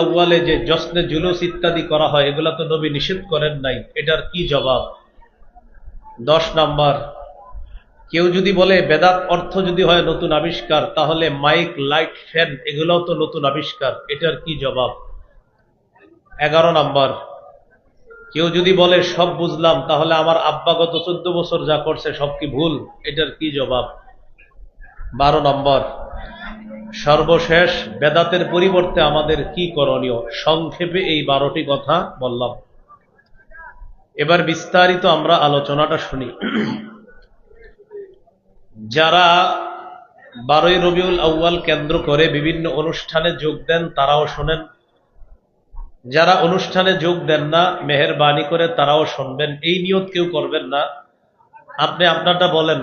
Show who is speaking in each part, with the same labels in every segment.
Speaker 1: আউ্বালে যে জশ্নে জুলুস ইত্যাদি করা হয়, এগুলা তো নবী নিষেধ করেন নাই। এটার কি জবাব? দশ নাম্বার, কেউ যদি বলে বেদাত অর্থ যদি হয় নতুন আবিষ্কার, তাহলে মাইক, লাইট, ফ্যান, এগুলোও তো নতুন আবিষ্কার। এটার কি জবাব? এগারো নাম্বার, কেউ যদি বলে সব বুঝলাম, তাহলে আমার আব্বা গত চোদ্দ বছর যা করছে সব কি ভুল? এটার কি জবাব? বারো নম্বর সর্বশেষ বেদাতের পরিবর্তে আমাদের কি করণীয়? সংক্ষেপে এই বারোটি কথা বললাম। এবার বিস্তারিত আমরা আলোচনাটা শুনি। যারা বারোই রবিউল আউ্য়াল কেন্দ্র করে বিভিন্ন অনুষ্ঠানে যোগ দেন, তারাও শোনেন। যারা অনুষ্ঠানে যোগ দেন না, মেহরবানি করে তারাও শুনবেন। এই নিয়ত কেউ করবেন না। আপনি আপনারটা বলেন।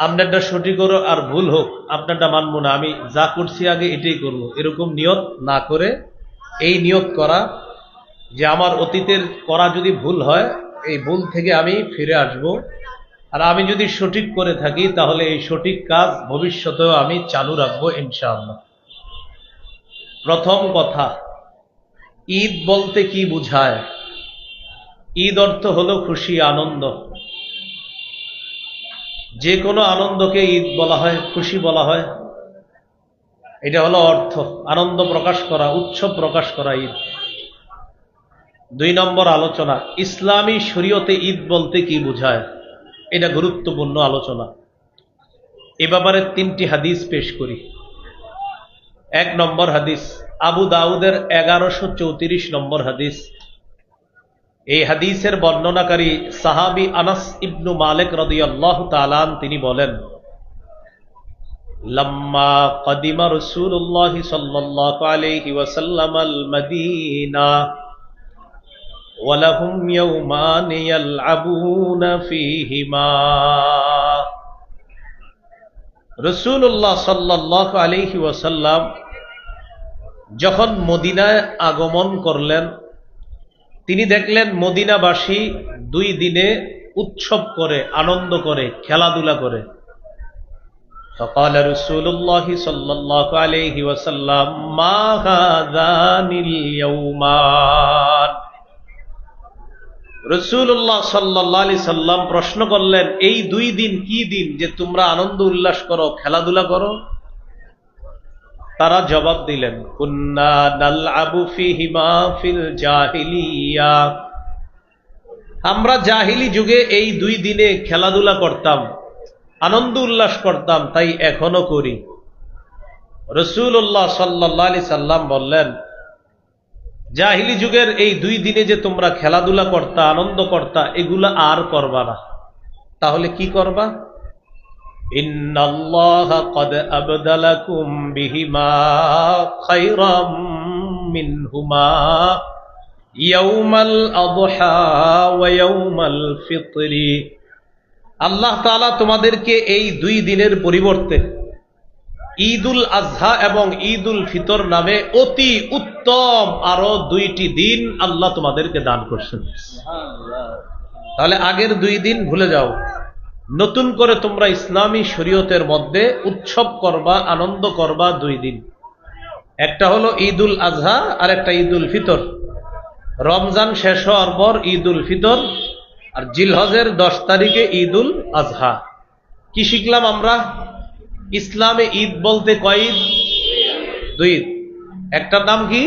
Speaker 1: আপনারটা সঠিক করো আর ভুল হোক, আপনারটা মানবো না। আমি যা করছি আগে এটাই করব। এরকম নিয়ত না করে এই নিয়ত করা যে আমার অতীতের করা যদি ভুল হয়, এই ভুল থেকে আমি ফিরে আসব। আর আমি যদি সঠিক করে থাকি, তাহলে এই সঠিক কাজ ভবিষ্যতেও আমি চালু রাখব ইনশাআল্লাহ। প্রথম কথা, ঈদ বলতে কি বুঝায়? ঈদ অর্থ হলো খুশি, আনন্দ। যে কোনো আনন্দকে ঈদ বলা হয়, খুশি বলা হয়। এটা হলো অর্থ। আনন্দ প্রকাশ করা, উৎসব প্রকাশ করা ঈদ। দুই নম্বর আলোচনা, ইসলামী শরীয়তে ঈদ বলতে কি বুঝায়? এটা গুরুত্বপূর্ণ আলোচনা। এ ব্যাপারে তিনটি হাদিস পেশ করি। এক নম্বর হাদিস, আবু দাউদের এগারোশো চৌত্রিশ নম্বর হাদিস। এই হাদিসের বর্ণনাকারী সাহাবি আনাস ইবনু মালিক রদিয়াল্লাহ তালান তিনি বলেন লম্মা কদিমা রসুল্লাহ সাল্লাহ আলাইহি ওয়াসাল্লাম আল মদিনা ولهم يومان يلعبون فيهما রসুল্লাহ সাল্লাহ আলহি ওয়াসাল্লাম যখন মদিনায় আগমন করলেন তিনি দেখলেন মদিনাবাসী দুই দিনে উৎসব করে আনন্দ করে খেলাধুলা করে فقال رسول الله صلى الله عليه وسلم ما هذان اليومان রসুল্লাহ সাল্লাহ আলি সাল্লাম প্রশ্ন করলেন এই দুই দিন কি দিন যে তোমরা আনন্দ উল্লাস করো খেলাধুলা করো তারা জবাব দিলেন জাহিলিয়া। আমরা জাহিলি যুগে এই দুই দিনে খেলাধুলা করতাম, আনন্দ উল্লাস করতাম, তাই এখনও করি। রসুল্লাহ সাল্লাহ আলি সাল্লাম বললেন, জাহিলি যুগের এই দুই দিনে যে তোমরা খেলাধুলা করতা, আনন্দ করতা, এগুলা আর করবা না। তাহলে কি করবা? قد أبدلكم بهما خيرا منهما يوم الأضحى ويوم الفطر আল্লাহ তাআলা তোমাদেরকে এই দুই দিনের পরিবর্তে ঈদুল আজহা এবং ঈদুল ফিতর নামে অতি উত্তম আরো দুইটি দিন আল্লাহ তোমাদেরকে দান করছেন তাহলে আগের দুই দিন ভুলে যাও নতুন করে তোমরা ইসলামী শরীয়তের মধ্যে উৎসব করবা, আনন্দ করবা দুই দিন। একটা হলো ঈদুল আজহা আর একটা ঈদুল ফিতর। রমজান শেষ হওয়ার পর ঈদুল ফিতর, আর জিলহজের দশ তারিখে ঈদুল আজহা। কি শিখলাম আমরা? ইসলামে ঈদ বলতে কয় ঈদ? দুই ঈদ। একটার নাম কি?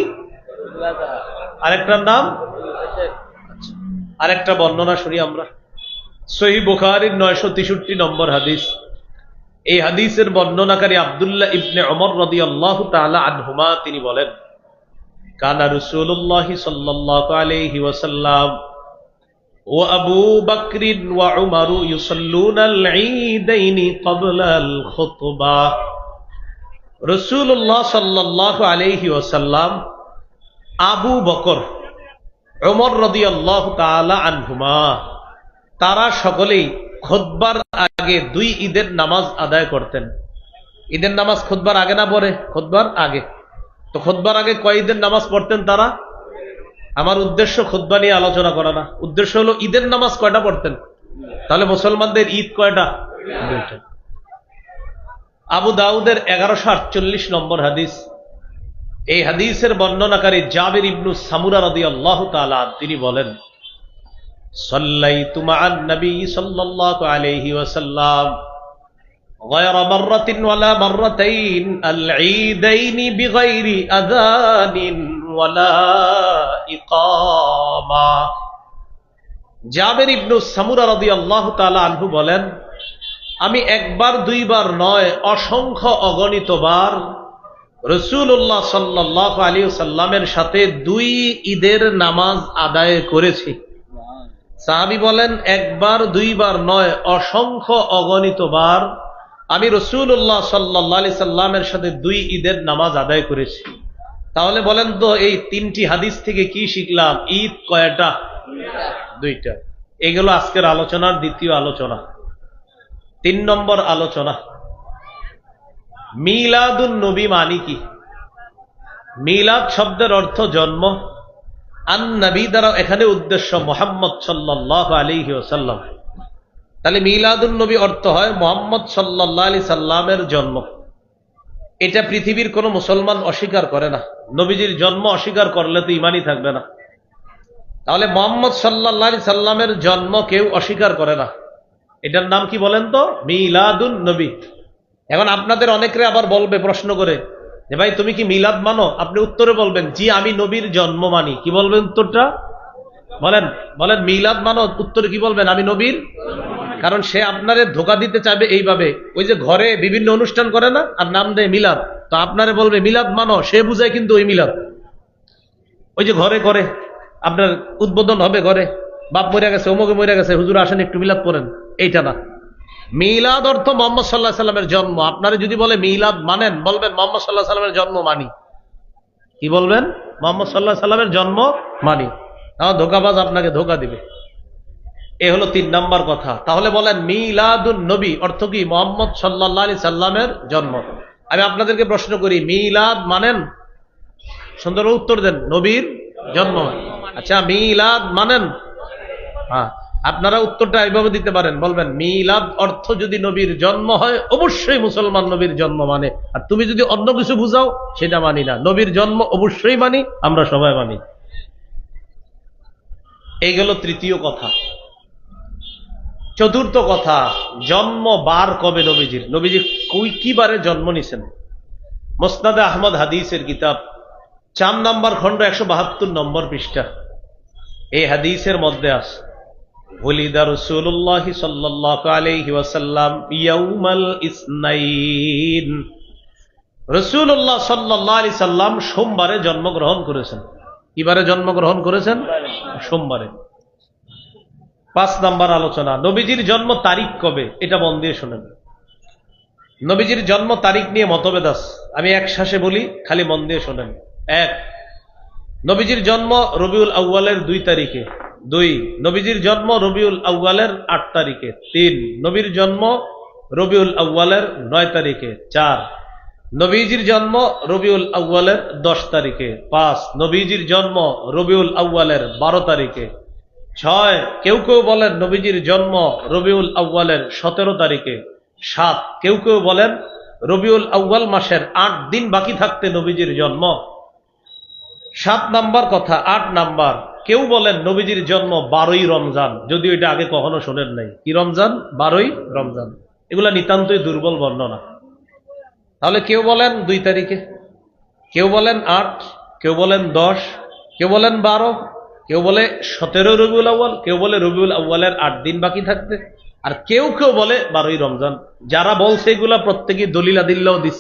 Speaker 1: আরেকটার নাম? আরেকটা বর্ণনা শুনি আমরা। সহি বুখারির নয়শো তেষট্টি নম্বর হাদিস। এই হাদিসের বর্ণনাকারী আবদুল্লাহ ইবনে অমর রদি আল্লাহ তালা আনহুমা তিনি বলেন, কানা রসুল্লাহ সাল্লাহ আলহি ওয়াসাল্লাম ও আবু বকরিন ওয়া উমারু ইউসাল্লুন আল ঈদাইনি ক্বাবলা আল খুতবা রাসূলুল্লাহ সাল্লাল্লাহু আলাইহি ওয়াসাল্লাম আবু বকর ওমর রাদিয়াল্লাহু তাআলা আনহুমা তারা সকলেই খোদবার আগে দুই ঈদের নামাজ আদায় করতেন। ঈদের নামাজ খোদবার আগে না পরে? খোদবার আগে। তো খোদবার আগে কয় ঈদের নামাজ পড়তেন তারা? আমার উদ্দেশ্য খোদবা নিয়ে আলোচনা করা না। উদ্দেশ্য হলো ঈদের নামাজ কয়টা পড়তেন? তাহলে মুসলমানদের ঈদ কয়টা? আবু দাউদের এগারোশো আটচল্লিশ নম্বর হাদিস। এই হাদিসের বর্ণনাকারী জাবির ইবনু সামুরা রদি আল্লাহ তালা তিনি বলেন صليت مع النبي صلى الله عليه وسلم غير مرة ولا مرتين العيدين بغير أذان ولا إقامة জাবের ইবনু সামুরা রদি আল্লাহ তালা আনহু বলেন আমি একবার দুইবার নয় অসংখ্য অগণিত বার রসুল্লাহ সাল্লাহ আলী সাল্লামের সাথে দুই ঈদের নামাজ আদায় করেছি সাহাবি বলেন, একবার, দুইবার নয়, অসংখ্য অগণিত বার আমি রসুল্লাহ সাল্লাহ আলি সাল্লামের সাথে দুই ঈদের নামাজ আদায় করেছি। তাহলে বলেন তো, এই তিনটি হাদিস থেকে কি শিখলাম? ঈদ কয়টা? দুইটা। এগুলো আজকের আলোচনার দ্বিতীয় আলোচনা। তিন নম্বর আলোচনা। মিলাদুন নবী মানি কি? মিলাদ শব্দের অর্থ জন্ম। আন দ্বারা এখানে উদ্দেশ্য মোহাম্মদ সাল্লাহ আলী ওসাল্লাম তাহলে মিলাদুন নবী অর্থ হয় মোহাম্মদ সাল্লাহ আলী সাল্লামের জন্ম। এটা পৃথিবীর কোনো মুসলমান অস্বীকার করে না। নবীজির জন্ম অস্বীকার করলে তো ইমানই থাকবে না। তাহলে মোহাম্মদ সাল্লাহ আলী সাল্লামের জন্ম কেউ অস্বীকার করে না। এটার নাম কি বলেন তো? মিলাদুন নবী। এখন আপনাদের অনেকরে আবার বলবে প্রশ্ন করে যে ভাই, তুমি কি মিলাদ মানো? আপনি উত্তরে বলবেন, জি, আমি নবীর জন্ম মানি। কি বলবেন উত্তরটা? বলেন বলেন, মিলাদ মানো? উত্তরে কি বলবেন, আমি নবীর? কারণ সে আপনারে ধোকা দিতে চাইবে এইভাবে। ওই যে ঘরে বিভিন্ন অনুষ্ঠান করে না, আর নাম দেয় মিলাদ। তো আপনারে বলবে, মিলাদ মানো? সে বুঝায় কিন্তু ওই মিলাদ। ওই যে ঘরে করে, আপনার উদ্বোধন হবে ঘরে। বাপ মরে গেছে অমুকে মরে গেছে, হুজুর আসেন একটু মিলাদ করেন এইটা না। মিলাদ অর্থ মোহাম্মদ সাল্লাহ সাল্লামের জন্ম। আপনারা যদি বলে মিলাদ মানেন, বলবেন মোহাম্মদ সাল্লাহ সাল্লামের জন্ম মানি। কি বলবেন? মোহাম্মদ সাল্লাহ সাল্লামের জন্ম মানি। তাহলে ধোকাবাজ আপনাকে ধোকা দিবে। এ হলো তিন নম্বর কথা। তাহলে বলেন মিলাদুন নবী অর্থ কি? মোহাম্মদ সাল্লাহ আলি সাল্লামের জন্ম। আমি আপনাদেরকে প্রশ্ন করি, মিলাদ মানেন? সুন্দর উত্তর দেন, নবীর জন্ম। আচ্ছা মিলাদ মানেন? হ্যাঁ। আপনারা উত্তরটা এইভাবে দিতে পারেন, বলবেন, মিলাদ অর্থ যদি নবীর জন্ম হয়, অবশ্যই মুসলমান নবীর জন্ম মানে। আর তুমি যদি অন্য কিছু বুঝাও, সেটা মানি না। নবীর জন্ম অবশ্যই মানি, আমরা সবাই মানি। এই গেল তৃতীয় কথা। চতুর্থ কথা, জন্ম বার কবে নবীজির? নবীজি কই কি বারে জন্ম নিছেন? মোসনাদে আহমদ হাদিসের কিতাব, চার নাম্বার খণ্ড একশো বাহাত্তর নম্বর পৃষ্ঠা। এই হাদিসের মধ্যে আছে। ولد رسول الله صلى الله عليه وسلم يوم الاثنين রসুল্লাহ সাল্লাহ আলি সাল্লাম সোমবারে জন্মগ্রহণ করেছেন কিবারে জন্মগ্রহণ করেছেন সোমবারে পাঁচ নাম্বার আলোচনা নবীজির জন্ম তারিখ কবে এটা মন দিয়ে শোনেন নবীজির জন্ম তারিখ নিয়ে মতভেদ আছে আমি এক শ্বাসে বলি খালি মন দিয়ে শোনেন এক নবীজির জন্ম রবিউল আউ্বালের দুই তারিখে দুই, নবীজির জন্ম রবিউল আউ্বালের আট তারিখে। তিন, নবীর জন্ম রবিউল আউ্বালের নয় তারিখে। চার, নবীজির জন্ম রবিউল আউ্বালের দশ তারিখে। পাঁচ, নবীজির জন্ম রবিউল আউ্বালের বারো তারিখে। ছয়, কেউ কেউ বলেন নবীজির জন্ম রবিউল আউ্বালের সতেরো তারিখে। সাত, কেউ কেউ বলেন রবিউল আউ্বাল মাসের আট দিন বাকি থাকতে নবীজির জন্ম। সাত নাম্বার কথা, আট নাম্বার। কেউ বলেন নবীজির জন্ম বারোই রমজান, যদিও এটা আগে কখনো শোনেন নাই। কি রমজান? বারোই রমজান। এগুলা নিতান্তই দুর্বল বর্ণনা। তাহলে কেউ বলেন দুই তারিখে? কেউ বলেন আট? কেউ বলেন দশ? কেউ বলেন বারো? কেউ বলে সতেরো রবিউল আউ্বাল কেউ বলে রবিউল আউ্বালের আট দিন বাকি থাকতে আর কেউ কেউ বলে বারোই রমজান। যারা বলছে এগুলা প্রত্যেকেই দলিলা দিল্লাও দিস।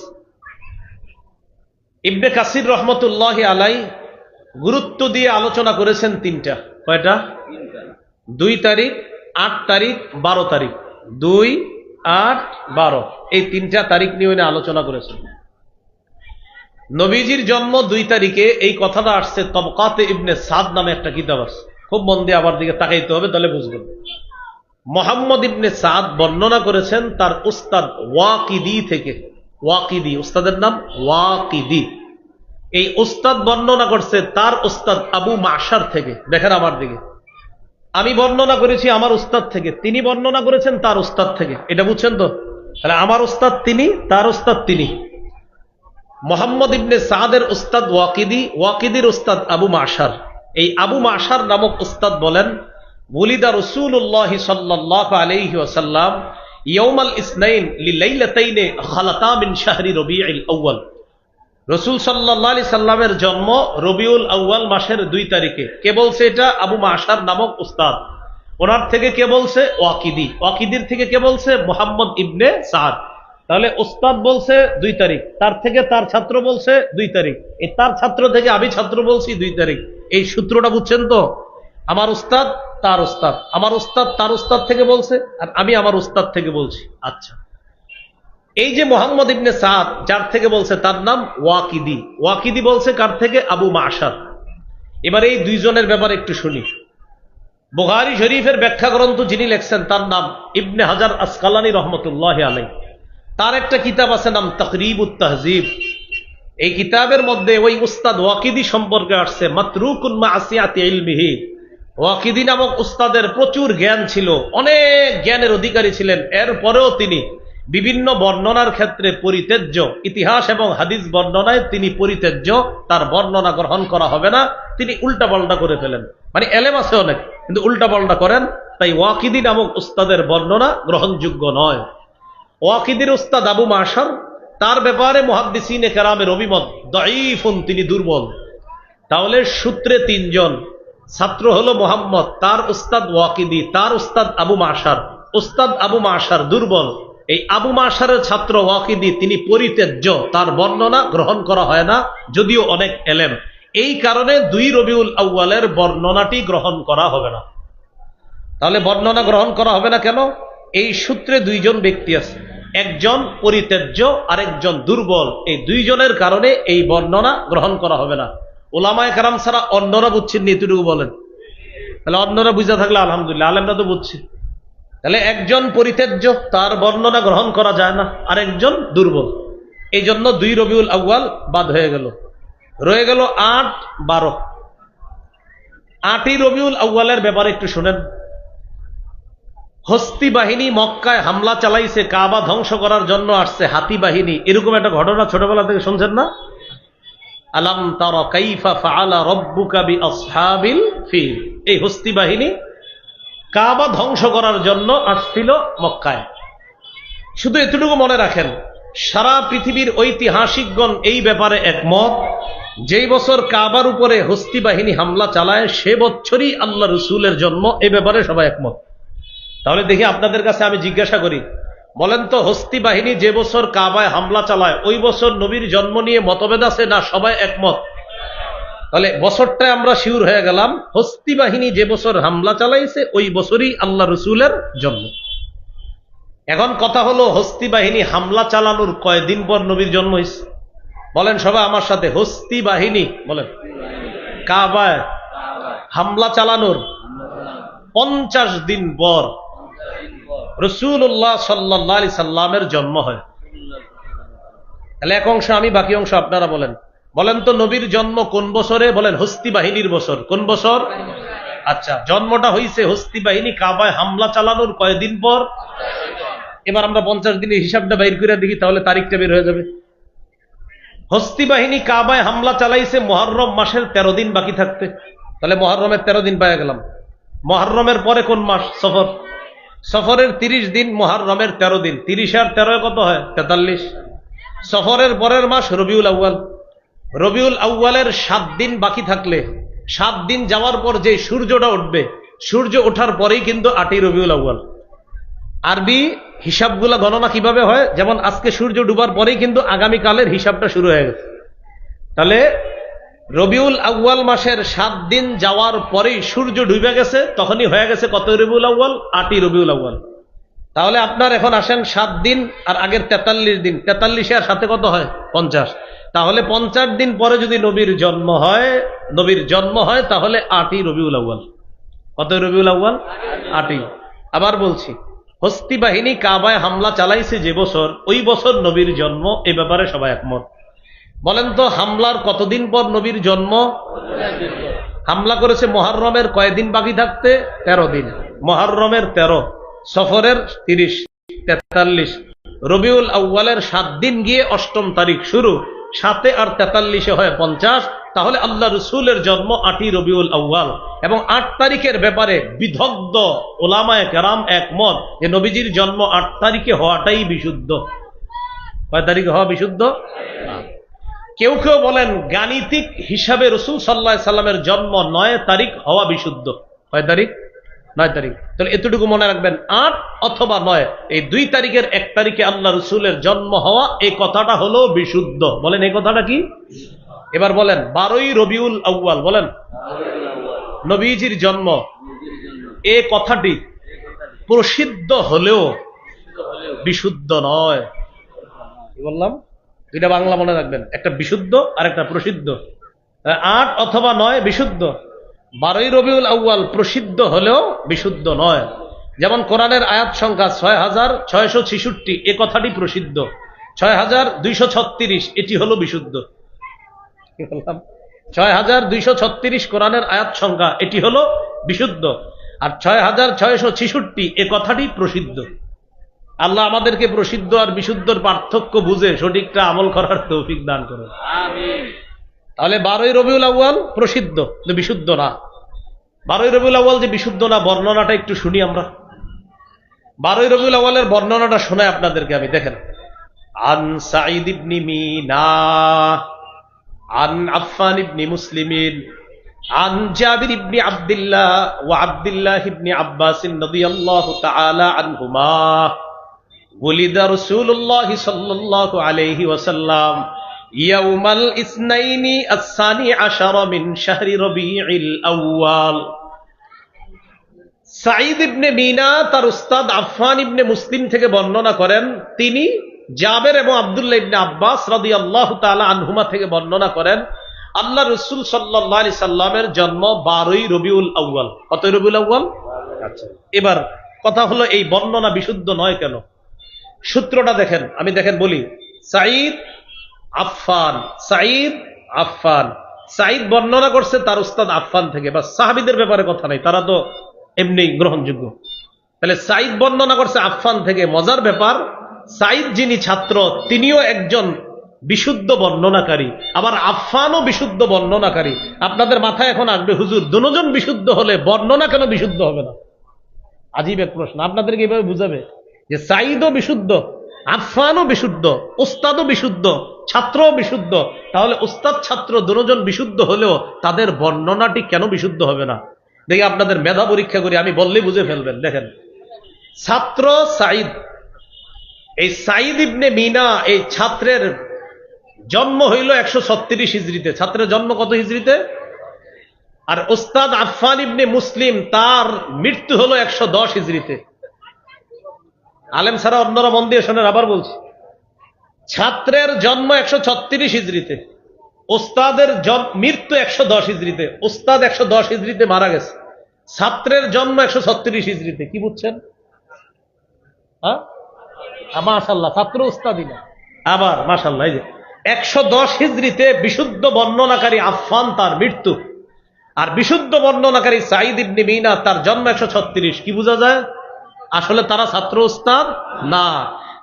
Speaker 1: ইবনে কাসির রহমতুল্লাহ আলাই গুরুত্ব দিয়ে আলোচনা করেছেন তিনটা। কয়টা? দুই তারিখ, আট তারিখ, বারো তারিখ। দুই, আট, বারো। এই তিনটা তারিখ নিয়ে আলোচনা করেছেন। নবীজির জন্ম দুই তারিখে এই কথাটা আসছে, তবকাতে ইবনে সাদ নামে একটা কিতাব আছে খুব মন দিয়ে আমার দিকে তাকাইতে হবে, তাহলে বুঝবেন। মোহাম্মদ ইবনে সাদ বর্ণনা করেছেন তার উস্তাদ ওয়াকিদি থেকে। ওয়াকিদি, উস্তাদের নাম ওয়াকিদি। এই উস্তাদ বর্ণনা করছে তার উস্তাদ আবু মাসার থেকে, দেখেন আমার দিকে। আমি বর্ণনা করেছি আমার উস্তাদ থেকে, তিনি বর্ণনা করেছেন তার উস্তাদ থেকে। এটা বুঝছেন তো? তাহলে আমার উস্তাদ তিনি, তার উস্তাদ তিনি। মোহাম্মদ ইবনে সাদের উস্তাদ ওয়াকিদি, ওয়াকিদির উস্তাদ আবু মাসার এই আবু মাসার নামক উস্তাদ বলেন বুলিদা রসুল্লাহ সাল্লাহ আলাইহি ওয়াসাল্লাম ইয়ৌমাল ইসনাইন খালাতা মিন শাহরি রবিউল আউয়াল। রসুল সাল্লাহ সাল্লামের জন্ম রবিউল আউয়াল মাসের দুই তারিখে। কে বলছে এটা? আবু মাসার নামক উস্তাদ। ওনার থেকে কে বলছে? ওয়াকিদি। ওয়াকিদির থেকে কে বলছে? মোহাম্মদ ইবনে সাদ। তাহলে উস্তাদ বলছে দুই তারিখ। তার থেকে তার ছাত্র বলছে দুই তারিখ। এই তার ছাত্র থেকে আমি ছাত্র বলছি দুই তারিখ। এই সূত্রটা বুঝছেন তো? আমার উস্তাদ, তার উস্তাদ। আমার উস্তাদ, তার উস্তাদ থেকে বলছে, আর আমি আমার উস্তাদ থেকে বলছি। আচ্ছা। এই যে মোহাম্মদ ইবনে সাদ, যার থেকে বলছে তার নাম ওয়াকিদি। ওয়াকিদি বলছে কার থেকে? আবু মাসাদ এবার এই দুইজনের ব্যাপারে একটু শুনি। বুহারি শরীফের ব্যাখ্যা গ্রন্থ যিনি লেখছেন, তার নাম ইবনে হাজার আসকালানি রহমতুল্লাহ আলাই তার একটা কিতাব আছে নাম তকরিব তাহজিব। এই কিতাবের মধ্যে ওই উস্তাদ ওয়াকিদি সম্পর্কে আসছে মাতরুকুন্মা আসিয়াতি ইলমিহি। ওয়াকিদি নামক উস্তাদের প্রচুর জ্ঞান ছিল, অনেক জ্ঞানের অধিকারী ছিলেন। এরপরেও তিনি বিভিন্ন বর্ণনার ক্ষেত্রে পরিত্যাজ্য। ইতিহাস এবং হাদিস বর্ণনায় তিনি পরিত্যাজ্য, তার বর্ণনা গ্রহণ করা হবে না। তিনি উল্টা পাল্টা করে ফেলেন। মানে এলেম আছে অনেক, কিন্তু উল্টা পাল্টা করেন। তাই ওয়াকিদি নামক উস্তাদের বর্ণনা গ্রহণযোগ্য নয়। ওয়াকিদির উস্তাদ আবু মাসার তার ব্যাপারে মহাদ্দিসিনে কেরামের অভিমত, দঈফুন, তিনি দুর্বল। তাহলে সূত্রে তিনজন, ছাত্র হলো মোহাম্মদ, তার উস্তাদ ওয়াকিদি, তার উস্তাদ আবু মাসার উস্তাদ আবু মাসার দুর্বল এই আবু মাসারের ছাত্র ওয়াকিদি তিনি পরিত্যাজ্য, তার বর্ণনা গ্রহণ করা হয় না, যদিও অনেক এলেম। এই কারণে দুই রবিউল আউ্বালের বর্ণনাটি গ্রহণ করা হবে না। তাহলে বর্ণনা গ্রহণ করা হবে না কেন? এই সূত্রে দুইজন ব্যক্তি আছে। একজন পরিত্যাজ্য, আরেকজন দুর্বল। এই দুইজনের কারণে এই বর্ণনা গ্রহণ করা হবে না। ওলামায় কারাম ছাড়া অন্যরা বুঝছেন এতটুকু বলেন। তাহলে অন্যরা বুঝা থাকলে আলহামদুলিল্লাহ, আলেমরা তো বুঝছে। তাহলে একজন পরিত্যাজ্য, তার বর্ণনা গ্রহণ করা যায় না। আরেকজন দুর্বল। এই জন্য দুই রবিউল আউ্বাল বাদ হয়ে গেল। রয়ে গেল আট, বারো। আটই রবিউল আউ্বালের ব্যাপারে একটু শুনেন। হস্তি বাহিনী মক্কায় হামলা চালাইছে, কাবা ধ্বংস করার জন্য আসছে হাতি বাহিনী। এরকম একটা ঘটনা ছোটবেলা থেকে শুনছেন না? আলাম তার কাইফা ফাআলা রব্বুকা বি আসহাবিল ফিল। এই হস্তি বাহিনী কাবা ধ্বংস করার জন্য আসছিল মক্কায়। শুধু এতটুকু মনে রাখেন, সারা পৃথিবীর ঐতিহাসিকগণ এই ব্যাপারে একমত, যেই বছর কাবার উপরে হস্তি বাহিনী হামলা চালায়, সে বছরই আল্লাহ রসুলের জন্ম, এ ব্যাপারে সবাই একমত। তাহলে দেখি আপনাদের কাছে আমি জিজ্ঞাসা করি, বলেন তো হস্তি বাহিনী যে বছর কাবায় হামলা চালায়, ওই বছর নবীর জন্ম নিয়ে মতভেদ আছে না সবাই একমত? তাহলে বছরটা আমরা শিউর হয়ে গেলাম। হস্তি বাহিনী যে বছর হামলা চালাইছে, ওই বছরই আল্লাহ রসুলের জন্ম। এখন কথা হলো, হস্তি বাহিনী হামলা চালানোর কয়দিন পর নবীর জন্ম হয়েছে বলেন সবাই আমার সাথে, হস্তি বাহিনী, বলেন। কাবায়। হামলা চালানোর পঞ্চাশ দিন পর রসুল্লাহ সাল্লি সাল্লামের জন্ম হয়। তাহলে এক অংশ আমি, বাকি অংশ আপনারা বলেন। বলেন তো নবীর জন্ম কোন বছরে? বলেন, হস্তি বাহিনীর বছর। কোন বছর? আচ্ছা জন্মটা হয়েছে হস্তি বাহিনী কাবায় হামলা চালানোর কয়েকদিন পর? এবার আমরা পঞ্চাশ দিনের হিসাবটা বাইর করে দেখি, তাহলে তারিখটা বের হয়ে যাবে। হস্তি বাহিনী কাবায় হামলা চালাইছে মহরম মাসের তেরো দিন বাকি থাকতে। তাহলে মহরমের তেরো দিন পাওয়া গেলাম। মহরমের পরে কোন মাস? সফর। সফরের তিরিশ দিন, মহারমের তেরো দিন। তিরিশ আর তেরো কত হয়? তেতাল্লিশ। সফরের পরের মাস রবিউল আউ্য়াল। রবিউল আউ্য়ালের সাত দিন বাকি থাকলে, সাত দিন যাওয়ার পর যে সূর্যটা উঠবে, সূর্য ওঠার পরেই কিন্তু আটই রবিউল আউ্য়াল। আরবি হিসাবগুলা গণনা কীভাবে হয়? যেমন আজকে সূর্য ডুবার পরেই কিন্তু আগামীকালের হিসাবটা শুরু হয়ে গেছে। তাহলে রবিউল আউ্য়াল মাসের সাত দিন যাওয়ার পরেই সূর্য ডুবে গেছে, তখনই হয়ে গেছে কত রবিউল আউ্য়াল? আটই রবিউল আউ্য়াল। তাহলে আপনার এখন আসেন সাত দিন, আর আগের তেতাল্লিশ দিন। তেতাল্লিশে আর সাথে কত হয়? পঞ্চাশ। তাহলে পঞ্চাশ দিন পরে যদি নবীর জন্ম হয়, নবীর জন্ম হয়, তাহলে আটই রবিউল আউ্য়াল। কত রবিউল আউ্য়াল? আটই। আবার বলছি, হস্তি বাহিনী কাবায় হামলা চালাইছে যে বছর, ওই বছর নবীর জন্ম, এ ব্যাপারে সবাই একমত। বলেন তো, হামলার কতদিন পর নবীর জন্ম? হামলা করেছে মহারমের কয়দিন বাকি থাকতে? তেরো দিন। মহারমের তেরো, সফরের তিরিশ, তেতাল্লিশ। রবিউল আউ্বালের সাত দিন গিয়ে অষ্টম তারিখ শুরু। সাতে আর তেতাল্লিশে হয় পঞ্চাশ, তাহলে আল্লাহ রসুলের জন্ম আটই রবিউল আউ্য়াল। এবং আট তারিখের ব্যাপারে বিদগ্ধ ওলামায় কেরাম একমত যে নবীজির জন্ম আট তারিখে হওয়াটাই বিশুদ্ধ। কয় তারিখে হওয়া বিশুদ্ধ? কেউ কেউ বলেন গাণিতিক হিসাবে রসুল সাল্লাহ সাল্লামের জন্ম নয় তারিখ হওয়া বিশুদ্ধ। কয় তারিখ? নয় তারিখ। তাহলে এতটুকু মনে রাখবেন, আট অথবা নয়, এই দুই তারিখের এক তারিখে আল্লাহ রসুলের জন্ম হওয়া, এই কথাটা হলো বিশুদ্ধ। বলেন, এই কথাটা কি? এবার বলেন, বারোই রবিউল আউ্য়াল, বলেন। নবীজির জন্ম। এ কথাটি প্রসিদ্ধ হলেও বিশুদ্ধ নয়। বললাম? দুইটা বাংলা মনে রাখবেন, একটা বিশুদ্ধ আর একটা প্রসিদ্ধ। আট অথবা নয়, বিশুদ্ধ। বারোই রবিউল আউ্য়াল প্রসিদ্ধ হলেও বিশুদ্ধ নয়। যেমন কোরআনের আয়াত সংখ্যা ছয় হাজার ছয়শো ছিষট্টি এ কথাটি প্রসিদ্ধ। ছয় হাজার দুইশো ছত্রিশ এটি হলো বিশুদ্ধ। ছয় হাজার দুইশো ছত্রিশ কোরআনের আয়াত সংখ্যা এটি হলো বিশুদ্ধ। আর ছয় হাজার ছয়শো ছিষট্টি এ কথাটি প্রসিদ্ধ। আল্লাহ আমাদেরকে প্রসিদ্ধ আর বিশুদ্ধর পার্থক্য বুঝে সঠিকটা আমল করার তৌফিক দান করুন। তাহলে বারোই রবিউল আউ্য়াল প্রসিদ্ধ বিশুদ্ধ না। বারোই রবিউল আউ্য়াল যে বিশুদ্ধ না বর্ণনাটা একটু শুনি আমরা বারোই রবিউল আউ্য়ালের বর্ণনাটা শোনায় আপনাদেরকে আমি দেখেন আন সাঈদ ইবনি মিনা আন আফফান ইবনি মুসলিমিন عن جابر بن عبد الله وعبد الله بن عباس رضي الله تعالى عنهما ولد رسول الله صلى الله عليه وسلم ইয়াউমাল ইসনাইনি আসানি আশার মিন শাহরি রবিউল আউয়াল। সাঈদ ইবনে মিনা তার উস্তাদ আফফান ইবনে মুসলিম থেকে বর্ণনা করেন তিনি জাবের এবং আবদুল্লা ইবনে আব্বাস রাদি আল্লাহ আনহুমা থেকে বর্ণনা করেন আল্লাহ রসুল সাল্লাহ সাল্লামের জন্ম বারোই রবিউল আউয়াল। কত রবিউল আউ্য়াল? আচ্ছা। এবার কথা হলো এই বর্ণনা বিশুদ্ধ নয় কেন? সূত্রটা দেখেন আমি দেখেন বলি। সাঈদ আফফান, সাঈদ আফফান। সাঈদ বর্ণনা করছে তার উস্তাদ আফফান থেকে বা সাহাবিদের ব্যাপারে কথা নাই, তারা তো এমনি গ্রহণযোগ্য। তাহলে সাঈদ বর্ণনা করছে আফফান থেকে, মজার ব্যাপার, সাঈদ যিনি ছাত্র, তিনিও একজন বিশুদ্ধ বর্ণনাকারী, আবার আফফানও বিশুদ্ধ বর্ণনাকারী। আপনাদের মাথায় এখন আসবে, হুজুর, দুজন বিশুদ্ধ হলে বর্ণনা কেন বিশুদ্ধ হবে না? আজীব এক প্রশ্ন, আপনাদেরকে এইভাবে বুঝাবে যে সাইদও বিশুদ্ধ, আফফানও বিশুদ্ধ, উস্তাদও বিশুদ্ধ ছাত্রও বিশুদ্ধ। তাহলে উস্তাদ, ছাত্র দুজন বিশুদ্ধ হলেও তাদের বর্ণনাটি কেন বিশুদ্ধ হবে না? দেখি আপনাদের মেধা পরীক্ষা করি, আমি বললেই বুঝে ফেলবেন। দেখেন, ছাত্র সাইদ এই সাইদ ইবনে মিনা, এই ছাত্রের জন্ম হইল একশো ছত্রিশ হিজড়িতে। ছাত্রের জন্ম কত হিজড়িতে? আর ওস্তাদ আফফান ইবনে মুসলিম, তার মৃত্যু হলো একশো দশ হিজড়িতে। আলেম সারা অন্যরা মন দিয়ে শোনেন, আবার বলছি। ছাত্রের জন্ম একশো ছত্রিশ হিজড়িতে, ওস্তাদের মৃত্যু একশো দশ হিজড়িতে, ওস্তাদ একশো দশ হিজড়িতে মারা গেছে। ছাত্রের জন্ম একশো ছত্রিশ হিজড়িতে, কি বুঝছেন? হ্যাঁ মাশাল্লাহ ছাত্র উস্তাদি না। আবার মাশাল্লাহ এই যে, একশো দশ হিজড়িতে বিশুদ্ধ বর্ণনাকারী আফফান তার মৃত্যু, আর বিশুদ্ধ বর্ণনাকারী সাইদ ইবনি মিনা তার জন্ম একশো ছত্রিশ, কি বোঝা যায়? আসলে তারা ছাত্র উস্তাদ না।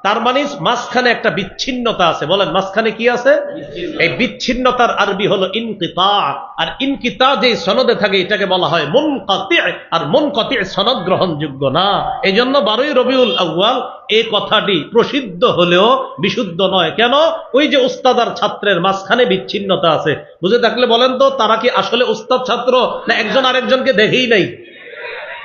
Speaker 1: তার মানে মাঝখানে একটা বিচ্ছিন্নতা আছে। বলেন মাঝখানে কি আছে? এই বিচ্ছিন্নতার আরবি হলো ইনকিতা। আর ইনকিতা যে সনদে থাকে এটাকে বলা হয় মন কতি আর মন কতি সনদ গ্রহণযোগ্য না। এই জন্য বারোই রবিউল আউ্য়াল এই কথাটি প্রসিদ্ধ হলেও বিশুদ্ধ নয়। কেন? ওই যে উস্তাদ আর ছাত্রের মাঝখানে বিচ্ছিন্নতা আছে। বুঝে থাকলে বলেন তো তারা কি আসলে উস্তাদ ছাত্র না একজন আরেকজনকে দেখেই নাই?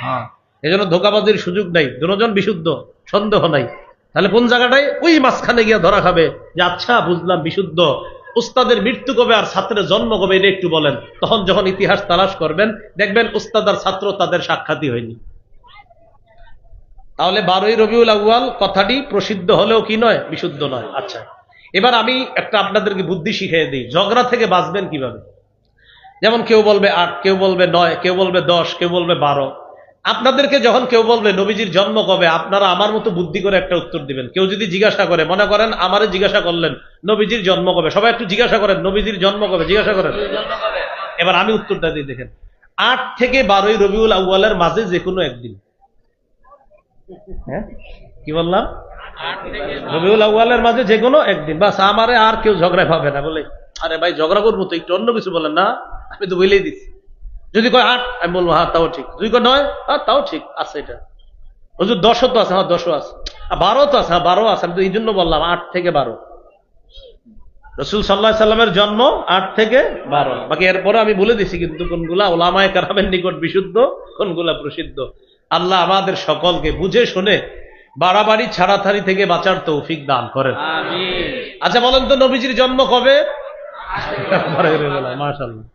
Speaker 1: হ্যাঁ। এই জন্য ধোকাবাজির সুযোগ নাই। দুজন বিশুদ্ধ সন্দেহ নাই। তাহলে কোন জায়গাটায়? ওই মাঝখানে গিয়ে ধরা খাবে। যে আচ্ছা বুঝলাম, বিশুদ্ধ। উস্তাদের মৃত্যু কবে আর ছাত্রের জন্ম কবে, এটা একটু বলেন। তখন যখন ইতিহাস তালাশ করবেন, দেখবেন উস্তাদ আর ছাত্র তাদের সাক্ষাৎই হয়নি। তাহলে বারোই রবিউল আউ্য়াল কথাটি প্রসিদ্ধ হলেও কি নয়? বিশুদ্ধ নয়। আচ্ছা এবার আমি একটা আপনাদেরকে বুদ্ধি শিখিয়ে দিই। ঝগড়া থেকে বাঁচবেন কীভাবে? যেমন কেউ বলবে আট, কেউ বলবে নয়, কেউ বলবে দশ, কেউ বলবে বারো। আপনাদেরকে যখন কেউ বলবে, নবীজির জন্ম কবে, আপনারা আমার মতো বুদ্ধি করে একটা উত্তর দিবেন। কেউ যদি জিজ্ঞাসা করে, মনে করেন আমারে জিজ্ঞাসা করলেন, নবীজির জন্ম কবে? সবাই একটু জিজ্ঞাসা করেন, নবীজির জন্ম কবে? জিজ্ঞাসা করেন। এবার আমি উত্তরটা দিই দেখেন। আট থেকে বারোই রবিউল আউ্বালের মাঝে যে কোনো একদিন। হ্যাঁ? কি বললাম? রবিউল আউ্বালের মাঝে যে কোনো একদিন। বাস, আমারে আর কেউ ঝগড়ায় পাবে না। বলে, আরে ভাই, ঝগড়া করব তো, একটু অন্য কিছু বলেন না। আমি তো বলেই দিচ্ছি। যদি কয় আট আমি বলব হ্যাঁ তাও ঠিক। যদি কয় নয় হ্যাঁ তাও ঠিক আছে এটা। হুজুর দশও তো আছে হ্যাঁ দশও আছে। আর বারো তো আছে হ্যাঁ বারো আছে আমি তো এই জন্য বললাম আট থেকে বারো। রসুল সাল্লাহ সাল্লামের জন্ম আট থেকে বারো। বাকি এরপরে আমি বলে দিছি কিন্তু কোনগুলা ওলামায় কারামের নিকট বিশুদ্ধ কোনগুলা প্রসিদ্ধ। আল্লাহ আমাদের সকলকে বুঝে শুনে বাড়াবাড়ি ছাড়াছাড়ি থেকে বাঁচার তৌফিক দান করেন। আচ্ছা বলেন তো নবীজির জন্ম কবে? মাশাল্লাহ